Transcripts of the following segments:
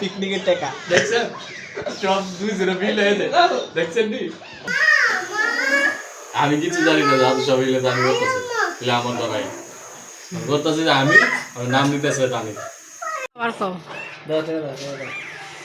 পিকনিকের টাকা। দেখছেন? সব দুই জিরো বিল হয়েছে দেখছেন নি? আমি কিছু জানি না দাদু সব এগুলো জানি করতেছে। এগুলো আমার দ্বারাই করতেছে যে আমি আমার নাম নিতেছে জানি আর কম দাও টাকা দাও টাকা দাও।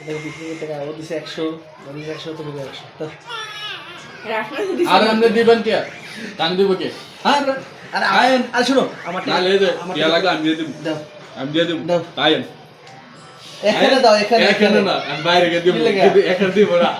এটা পিকনিকের টাকা? ও দিছে একশো ও দিছে একশো তুমি একশো। আর আপনি দিবেন কে? টান দিব কে? আর আরে আয়ন। আর শুনো আমার টাকা লে যে আমার টাকা- লাগলে আমি দিয়ে দিব। আমি দিয়ে দিব। দাও। তাই এখানে দাও এখানে এখানে না আমি বাইরে গিয়ে দিব কিন্তু এখানে দিব না।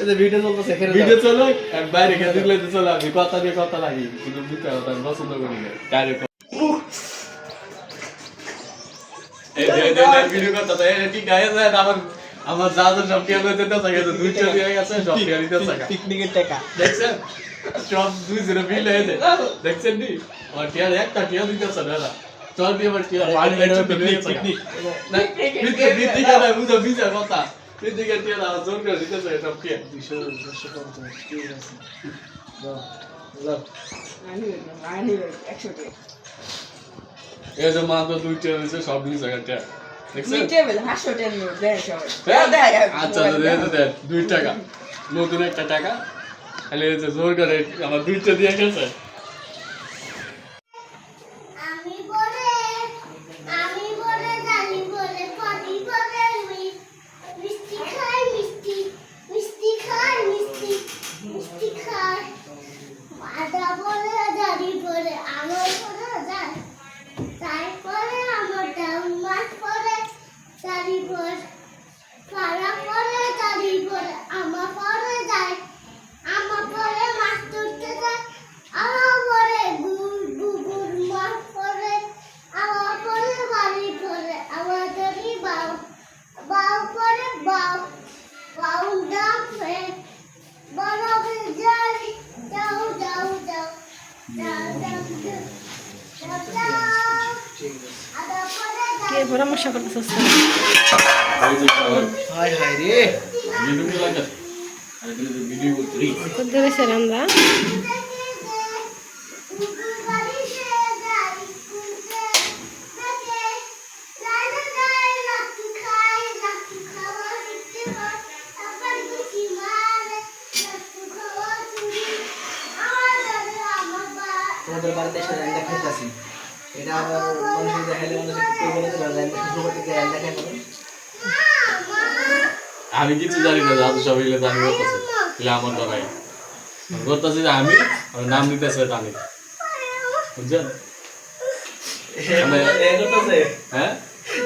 এই যে ভিডিও চলতেছে এখানে ভিডিও চলো আমি বাইরে গিয়ে দিলে তো চলো আমি কথা দিয়ে কথা লাগি কিন্তু দিতে হবে আমি পছন্দ করি না। ডাইরেক্ট এই ভিডিও করতে তো এই ঠিক আছে আমার আমার যা যা সব টিয়া লইতে তো থাকে দুই টিয়া দিয়ে গেছে সব টিয়া দিতে থাকে পিকনিকের টাকা। দেখছেন? সব দুই জিরো বিল হয়েছে দেখছেন নি? আমার টিয়ার একটা টিয়া দিতেছে না চল টিয়া বাড়ি এটা লাগছে পিকনিক, পিকনিক। না পিকনিক পিকনিক না বুঝো বিজা কথা পিকনিকের টিয়া না জোর করে দিতেছে সব টিয়া দুইশো দুইশো পঞ্চাশ ঠিক আছে এই যে মাত্র দুই টিয়া হয়েছে সব নিয়ে জায়গা টিয়া দেখছেন আচ্ছা আচ্ছা দে দে, দে দুই টাকা নতুন একটা টাকা তাহলে এই যে জোর করে আমার দুইটা দিয়ে গেছে আমি বলে আমি বলে জানি বলে পানি বলে রুই মিষ্টি খাই মিষ্টি মিষ্টি খাই মিষ্টি মিষ্টি খাই আদা বলে জানি বলে আমার বলে জানি তারপরে আমার ডাউন মাছ পরে জানি বলে পাড়া পরে জানি বলে আমার পরে যায় আমার পরে মাছ ধরতে যায় আমার পরে গুড় গুড় মাছ পরে আমার পরে বাড়ি পরে আমার ধরি বাউ বাউ পরে বাউ বাউ দাম ফে বড় যাই যাও যাও যাও কে পরামর্শ করতেছিস এই যে হাই হাই রে। ভিডিও লাগে আরে ভিডিও করতে কোথায় গেছে আমরা। তোমাদের বাড়িতে এসে রান্না খাইতেছি এটা আবার মানুষের দেখাইলে মানুষ কেউ বলে শ্বশুর বাড়িতে রান্না খাই মানে আমি কিছু জানি না দাদু সব এগুলো জানি করতেছে এগুলো আমার দ্বারাই করতেছে যে আমি আমার নাম নিতেছে জানি বুঝছেন হ্যাঁ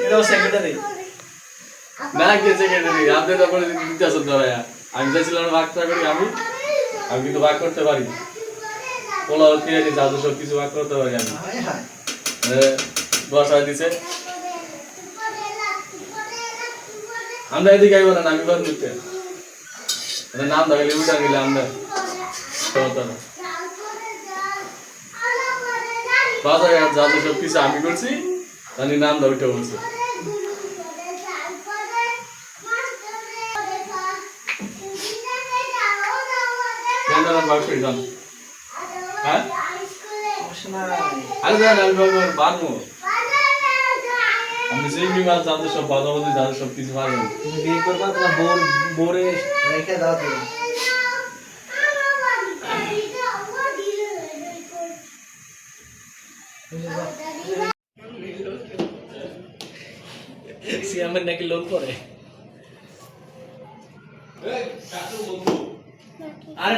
এটাও সেক্রেটারি না কে সেক্রেটারি আপনি তো করে দিতেছেন ধরাইয়া আমি চাইছিলাম ভাগটা করি আমি আমি কিন্তু ভাগ করতে পারি পোলাও তিরানি দাদু সব কিছু ভাগ করতে পারি আমি বসায় দিছে। আমরা এদিকে আইব না আমি বাদ নিতে। এটা নাম দেখালে উঠা গেলে আমরা। বাজারে যাদের সব কিছু আমি করছি তাহলে নাম দা উঠে বলছে। যান হ্যাঁ? আমি ভাগ বাদমো আমি সেই বিমান যাদের সব বাজাবাজি যাদের সব কিছু পারবেন তুমি বিয়ে করবা তোমার বোর বোরে রেখে দাও তুমি। সিয়ামের নাকি লোন করে আরে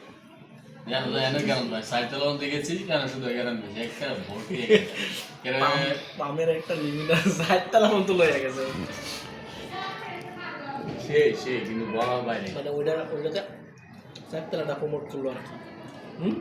একটা লিমিট আছে ষাট মন মতো লয়ে গেছে। সেই সেই কিন্তু বলা বাইরে। মানে ওইটা ওইটাতে ষাট তালাটা প্রমোট করল আর কি। হুম?